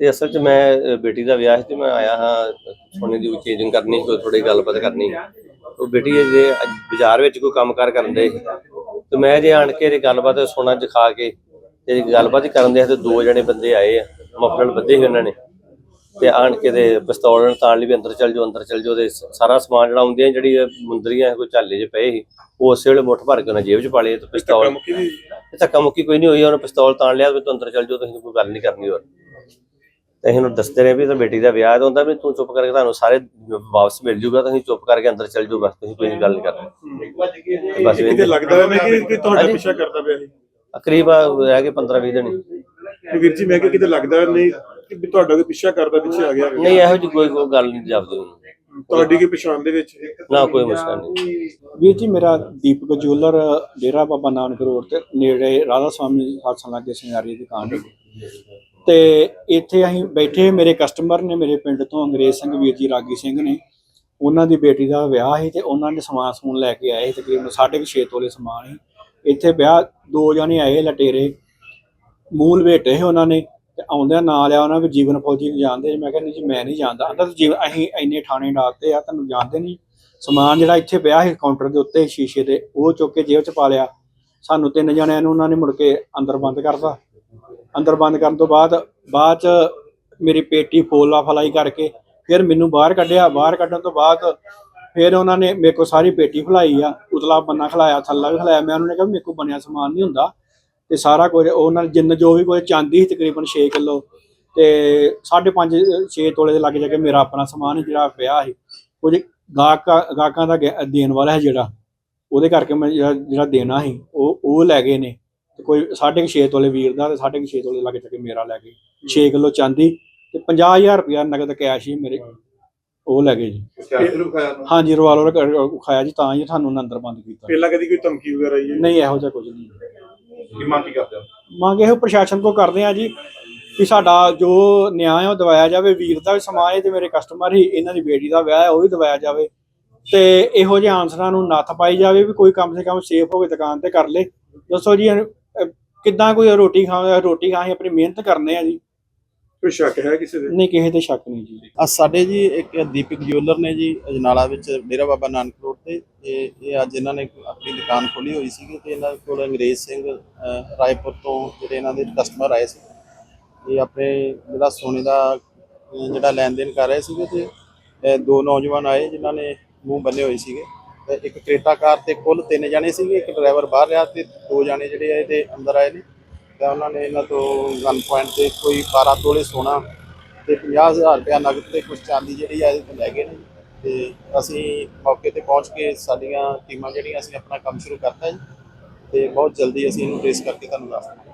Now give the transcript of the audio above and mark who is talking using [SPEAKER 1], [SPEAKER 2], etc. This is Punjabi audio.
[SPEAKER 1] ਤੇ ਅਸਲ 'ਚ ਮੈਂ ਬੇਟੀ ਦਾ ਵਿਆਹ ਸੀ ਤੇ ਮੈਂ ਆਇਆ ਹਾਂ ਸੋਨੇ ਦੀ ਚੇਂਜਿੰਗ ਕਰਨੀ ਕੋਈ ਥੋੜੀ ਗੱਲਬਾਤ ਕਰਨੀ। ਉਹ ਬੇਟੀ ਜੇ ਬਾਜ਼ਾਰ ਵਿੱਚ ਕੋਈ ਕੰਮਕਾਰ ਕਰਨ ਦੇ ਤੇ ਮੈਂ ਜੇ ਆਣ ਕੇ ਇਹ ਗੱਲਬਾਤ ਸੋਨਾ ਦਿਖਾ ਕੇ ਤੇ ਗੱਲਬਾਤ ਕਰਨ ਦੇ ਤੇ ਦੋ ਜਣੇ ਬੰਦੇ ਆਏ ਆ ਮਫਲਰ ਬੱਧੇ ਸੀ ਉਹਨਾਂ ਨੇ। ਤੇ ਆਣ ਕੇ ਤੇ ਪਿਸਤੌਲ ਨਾਲ ਲਈ ਵੀ ਅੰਦਰ ਚੱਲ ਜਾਓ ਅੰਦਰ ਚੱਲ ਜਾਓ ਤੇ ਸਾਰਾ ਸਮਾਨ ਜਿਹੜਾ ਹੁੰਦੀਆਂ ਜਿਹੜੀ ਇਹ ਮੁੰਦਰੀਆਂ ਕੋਈ ਝਾਲੇ 'ਚ ਪਏ ਸੀ ਉਹ ਉਸੇ ਵੇਲੇ ਮੁੱਠ ਭਰ ਕੇ ਉਹਨਾਂ ਜੇਬ 'ਚ ਪਾ ਲਏ ਤੇ ਪਿਸਤੌਲ ਧੱਕਾ ਮੁੱਕੀ ਕੋਈ ਨਹੀਂ ਹੋਈ ਉਹਨੇ ਪਿਸਤੌਲ ਤਾਣ ਲਿਆ ਤੂੰ ਅੰਦਰ ਚੱਲ ਜਾਓ ਤੁਸੀਂ ਕੋਈ ਗੱਲ ਨਹੀਂ ਕਰਨੀ ਹੋਰ। ਤੇ ਅਸੀਂ ਉਹਨੂੰ ਦੱਸਦੇ ਰਹੇ ਵੀ ਤਾਂ ਬੇਟੀ ਦਾ ਵਿਆਹ ਹੈ ਤਾਂ ਹੁੰਦਾ ਵੀ ਤੂੰ ਚੁੱਪ ਕਰਕੇ ਤੁਹਾਨੂੰ ਸਾਰੇ ਵਾਪਸ ਮਿਲ ਜੂਗਾ ਤੁਸੀਂ ਚੁੱਪ ਕਰਕੇ ਅੰਦਰ ਚੱਲ ਜਾਓ ਬਸ ਤੁਸੀਂ ਕੋਈ ਗੱਲ ਨਹੀਂ ਕਰਨੀ। ਤੇ ਬਸ
[SPEAKER 2] ਕਿਤੇ ਲੱਗਦਾ ਹੈ ਕਿ ਕਿ ਤੁਹਾਡਾ ਪਿੱਛਾ ਕਰਦਾ ਪਿਆ ਸੀ।
[SPEAKER 1] ਕਰੀਬ ਰਹਿ ਗਏ 15 20 ਦਿਨ
[SPEAKER 2] ਤੇ ਵੀਰ ਜੀ ਮੈਂ ਕਿ ਕਿਤੇ ਲੱਗਦਾ ਨਹੀਂ ਕਿ ਵੀ ਤੁਹਾਡਾ ਕੋਈ ਪਿੱਛਾ ਕਰਦਾ ਪਿੱਛੇ ਆ ਗਿਆ।
[SPEAKER 1] ਨਹੀਂ ਇਹੋ ਜਿਹੀ ਕੋਈ ਕੋਈ ਗੱਲ ਨਹੀਂ ਜਾਪਦੀ
[SPEAKER 2] ਤੁਹਾਡੀ ਕੀ ਪਛਾਣ ਦੇ ਵਿੱਚ?
[SPEAKER 1] ਨਾ ਕੋਈ ਮੁਸ਼ਕਲ ਨਹੀਂ
[SPEAKER 3] ਵੀਰ ਜੀ ਮੇਰਾ ਦੀਪਕ ਜੁਐਲਰ ਡੇਰਾ ਬਾਬਾ ਨਾਨਕ ਰੋਡ ਤੇ ਨੇੜੇ ਰਾਧਾ ਸਵਾਮੀ ਹੱਥਾਂ ਲਾਗੇ ਸਿੰਗਾਰੀ ਦੀ ਦੁਕਾਨ ਹੈ। ਤੇ ਇੱਥੇ ਅਸੀਂ ਬੈਠੇ ਮੇਰੇ ਕਸਟਮਰ ਨੇ, ਮੇਰੇ ਪਿੰਡ ਤੋਂ ਅੰਗਰੇਜ਼ ਸਿੰਘ ਵੀਰ ਜੀ, ਰਾਗੀ ਸਿੰਘ ਨੇ। ਉਹਨਾਂ ਦੀ ਬੇਟੀ ਦਾ ਵਿਆਹ ਸੀ ਤੇ ਉਹਨਾਂ ਨੇ ਸਮਾਨ ਸਮੂਨ ਲੈ ਕੇ ਆਏ ਸੀ, ਤਕਰੀਬਨ 6.5 ਤੋਲੇ ਸਮਾਨ ਸੀ। ਇੱਥੇ ਵਿਆਹ ਦੋ ਜਣੇ ਆਏ ਲਟੇਰੇ, ਮੂਲ ਬੇਟੇ ਸੀ ਉਹਨਾਂ ਨੇ ਤੇ ਆਉਂਦਿਆਂ ਨਾਂ ਲਿਆ ਉਹਨਾਂ ਵੀ ਜੀਵਨ ਫੌਜੀ ਨੂੰ ਜਾਣਦੇ ਮੈਂ ਕਹਿੰਦਾ ਜੀ, ਮੈਂ ਨਹੀਂ ਜਾਣਦਾ। ਅੰਦਰ ਜੀਵਨ, ਅਸੀਂ ਇੰਨੇ ਥਾਣੇ ਡਾਕਤੇ ਆ, ਤੁਹਾਨੂੰ ਜਾਣਦੇ ਨਹੀਂ। ਸਮਾਨ ਜਿਹੜਾ ਇੱਥੇ ਪਿਆ ਸੀ ਕਾਊਂਟਰ ਦੇ ਉੱਤੇ, ਸ਼ੀਸ਼ੇ ਦੇ, ਉਹ ਚੁੱਕ ਕੇ ਜੇਬ 'ਚ ਪਾ ਲਿਆ। ਸਾਨੂੰ ਤਿੰਨ ਜਣਿਆਂ ਨੂੰ ਉਹਨਾਂ ਨੇ ਮੁੜ ਕੇ ਅੰਦਰ ਬੰਦ ਕਰਤਾ। ਅੰਦਰ ਬੰਦ ਕਰਨ ਤੋਂ ਬਾਅਦ ਬਾਅਦ 'ਚ ਮੇਰੀ ਪੇਟੀ ਫੋਲਾ ਫਲਾਈ ਕਰਕੇ ਫਿਰ ਮੈਨੂੰ ਬਾਹਰ ਕੱਢਿਆ। ਬਾਹਰ ਕੱਢਣ ਤੋਂ ਬਾਅਦ ਫਿਰ ਉਹਨਾਂ ਨੇ ਮੇਰੇ ਕੋਲ ਸਾਰੀ ਪੇਟੀ ਖਲਾਈ ਆ। ਉਤਲਾ ਬੰਨਾ ਖਲਾਇਆ, ਥੱਲਾ ਵੀ ਖਲਾਇਆ। ਮੈਂ ਉਹਨਾਂ ਨੇ ਕਿਹਾ ਵੀ ਮੇਰੇ ਕੋਲ ਬਣਿਆ ਸਮਾਨ ਨਹੀਂ ਹੁੰਦਾ। ਤੇ ਸਾਰਾ ਕੁਝ ਉਹਨਾਂ ਨਾਲ ਜਿੰਨ ਜੋ ਵੀ ਕੋਈ ਚਾਂਦੀ ਸੀ ਤਕਰੀਬਨ 6 ਕਿਲੋ। ਤੇ 5.5 6 ਤੋਲੇ ਦੇ ਲੱਗ ਜਾ ਕੇ ਮੇਰਾ ਆਪਣਾ ਸਮਾਨ ਜਿਹੜਾ ਪਿਆ ਸੀ। ਕੁਝ ਗਾਹਕਾਂ ਗਾਹਕਾਂ ਦਾ ਗਿਆ- ਦੇਣ ਵਾਲਾ ਹੈ ਜਿਹੜਾ। ਉਹਦੇ ਕਰਕੇ ਮੈਂ ਜਿਹੜਾ ਜਿਹੜਾ ਦੇਣਾ ਸੀ, ਉਹ ਉਹ ਲੈ ਗਏ ਨੇ। ਤੇ ਕੋਈ 6.5 ਤੋਲੇ ਵੀਰ ਦਾ ਤੇ 6.5 ਤੋਲੇ ਲੱਗ ਜਾ ਕੇ ਮੇਰਾ ਲੈ ਗਏ 6 ਕਿਲੋ ਚਾਂਦੀ ਤੇ 50000 ਰੁਪਇਆ ਨਗਦ ਕੈਸ਼ ਹੀ ਮੇਰੇ ਉਹ ਲੈ ਗਏ ਜੀ। ਹਾਂਜੀ ਰਿਵਾਲਵਰ ਖਾਇਆ ਜੀ ਤਾਂ ਹੀ ਤੁਹਾਨੂੰ ਅੰਦਰ ਬੰਦ ਕੀਤਾ।
[SPEAKER 2] ਪਹਿਲਾਂ ਕਦੀ ਕੋਈ ਧਮਕੀ ਵਗੈਰਾ ਆਈ ਹੈ?
[SPEAKER 3] ਨਹੀਂ ਇਹੋ ਜਿਹਾ ਕੁਝ ਨਹੀਂ।
[SPEAKER 2] ਕੀ ਮੰਗ ਕੀ ਕਰਦੇ ਹੋ?
[SPEAKER 3] ਮੰਗ ਇਹੋ ਪ੍ਰਸ਼ਾਸਨ ਕੋ ਕਰਦੇ ਆ ਜੀ ਕਿ ਸਾਡਾ ਜੋ ਨਿਆਂ ਹੈ ਉਹ ਦਵਾਇਆ ਜਾਵੇ ਵੀਰ ਦਾ ਵੀ ਸਮਾਜ ਤੇ ਮੇਰੇ ਕਸਟਮਰ ਹੀ ਇਹਨਾਂ ਦੀ ਬੇਟੀ ਦਾ ਵਿਆਹ ਹੈ ਉਹ ਵੀ ਦਵਾਇਆ ਜਾਵੇ। ਤੇ ਇਹੋ ਜਿਹੇ ਆਨਸਰਾਂ ਨੂੰ ਨੱਥ ਪਾਈ ਜਾਵੇ ਵੀ ਕੋਈ ਕਮ ਸੇ ਕਮ ਸੇਫ ਹੋ ਕੇ ਦੁਕਾਨ ਤੇ ਕਰ ਲੇ। ਦੱਸੋ ਜੀ ਕਿੱਦਾਂ ਕੋਈ ਰੋਟੀ ਖਾ ਰੋਟੀ ਖਾਂ ਆਪਣੀ ਮਿਹਨਤ ਕਰਨੇ ਆ ਜੀ।
[SPEAKER 2] ਕੋਈ ਸ਼ੱਕ ਹੈ ਕਿਸੇ ਦੇ?
[SPEAKER 3] ਨਹੀਂ ਕਿਸੇ ਤੇ ਸ਼ੱਕ ਨਹੀਂ ਜੀ।
[SPEAKER 4] ਅੱਜ ਸਾਡੇ ਜੀ ਇੱਕ ਦੀਪਕ ਜਿਊਲਰ ਨੇ ਜੀ ਅਜਨਾਲਾ ਵਿੱਚ ਡੇਰਾ ਬਾਬਾ ਨਾਨਕ ਰੋਡ ਤੇ ਤੇ ਇਹ ਅੱਜ ਇਹਨਾਂ ਨੇ ਆਪਣੀ ਦੁਕਾਨ ਖੋਲੀ ਹੋਈ ਸੀਗੀ ਤੇ ਇਹਨਾਂ ਕੋਲ ਅੰਗਰੇਜ਼ ਸਿੰਘ ਰਾਏਪੁਰ ਤੋਂ ਜਿਹੜੇ ਇਹਨਾਂ ਦੇ ਕਸਟਮਰ ਆਏ ਸੀ। ਇਹ ਆਪਣੇ ਜਿਹੜਾ ਸੋਨੇ ਦਾ ਜਿਹੜਾ ਲੈਣ ਦੇਣ ਕਰ ਰਹੇ ਸੀਗੇ ਤੇ ਇਹ ਦੋ ਨੌਜਵਾਨ ਆਏ ਜਿਨ੍ਹਾਂ ਨੇ ਮੂੰਹ ਬੰਨੇ ਹੋਏ ਸੀਗੇ। ਇੱਕ ਕ੍ਰੇਟਾ ਕਾਰ ਤੇ ਕੁੱਲ ਤਿੰਨ ਜਣੇ ਸੀਗੇ, ਇੱਕ ਡਰਾਈਵਰ ਬਾਹਰ ਰਿਹਾ ਤੇ ਦੋ ਜਣੇ ਜਿਹੜੇ ਆ ਇਹਦੇ ਅੰਦਰ ਆਏ ਨੇ। ਤਾਂ ਉਹਨਾਂ ਨੇ ਇਹਨਾਂ ਤੋਂ ਗਨ ਪੁਆਇੰਟ ਤੇ ਕੋਈ 12 ਤੋਲੇ ਸੋਨਾ ਤੇ 50000 ਰੁਪਇਆ ਨਗਦ ਤੇ ਕੁਝ ਚਾਂਦੀ ਜਿਹੜੀ ਆ ਇਹਦੇ ਲੈ ਗਏ ਨੇ। ਤੇ ਅਸੀਂ ਮੌਕੇ ਤੇ ਪਹੁੰਚ ਕੇ ਸਾਡੀਆਂ ਟੀਮਾਂ ਜਿਹੜੀਆਂ, ਅਸੀਂ ਆਪਣਾ ਕੰਮ ਸ਼ੁਰੂ ਕਰਤਾ ਜੀ। ਤੇ ਬਹੁਤ ਜਲਦੀ ਅਸੀਂ ਇਹਨੂੰ ਟ੍ਰੇਸ ਕਰਕੇ ਤੁਹਾਨੂੰ ਦੱਸ ਦਾਂਗੇ।